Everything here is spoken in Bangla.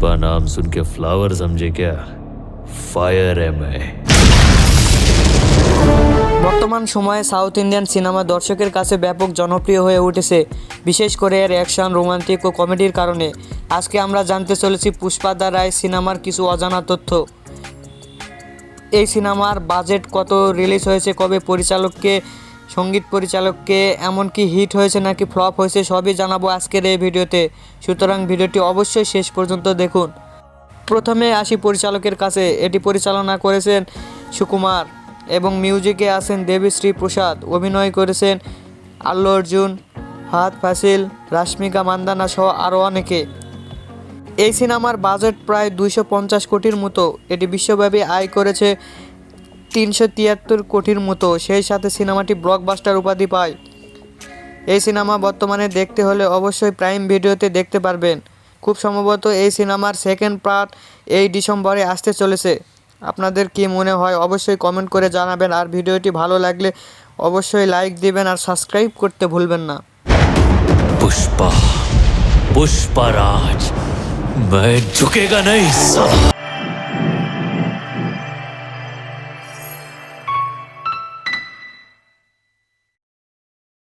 पुष्पा नाम सुन के फ्लावर समझे क्या फायर है मैं বর্তমান সময়ে সাউথ ইন্ডিয়ান সিনেমা দর্শকের কাছে ব্যাপক জনপ্রিয় হয়ে উঠেছে বিশেষ করে এর অ্যাকশন রোমান্টিক ও কমেডির কারণে আজকে আমরা জানতে চলেছি পুষ্পাদা রায় সিনেমার কিছু অজানা তথ্য এই সিনেমার বাজেট কত রিলিজ হয়েছে কবে পরিচালককে সংগীত পরিচালককে এমনকি হিট হয়েছে নাকি ফ্লপ হয়েছে সবই জানাব আজকের এই ভিডিওতে। সুতরাং ভিডিওটি অবশ্যই শেষ পর্যন্ত দেখুন। প্রথমে আসি পরিচালকের কাছে। এটি পরিচালনা করেছেন সুকুমার এবং মিউজিকে আছেন দেবীশ্রী প্রসাদ অভিনয় করেছেন আল্লু অর্জুন হাত ফাসিল, রাশ্মিকা মান্দানা সহ আরও অনেকে। এই সিনেমার বাজেট প্রায় দুইশো পঞ্চাশ কোটির মতো। এটি বিশ্বব্যাপী আয় করেছে তিনশো তিয়াত্তর কোটির মতো সেই সাথে সিনেমাটি ব্লকবাস্টার উপাধি পায় এই সিনেমা বর্তমানে দেখতে হলে অবশ্যই প্রাইম ভিডিওতে দেখতে পারবেন খুব সম্ভবত এই সিনেমার সেকেন্ড পার্ট এই ডিসেম্বরে আসতে চলেছে আপনাদের কি মনে হয় অবশ্যই কমেন্ট করে জানাবেন আর ভিডিওটি ভালো লাগলে অবশ্যই লাইক দিবেন আর সাবস্ক্রাইব করতে ভুলবেন না पुष्पा पुष्पा राज मैं झुकेगा नहीं साला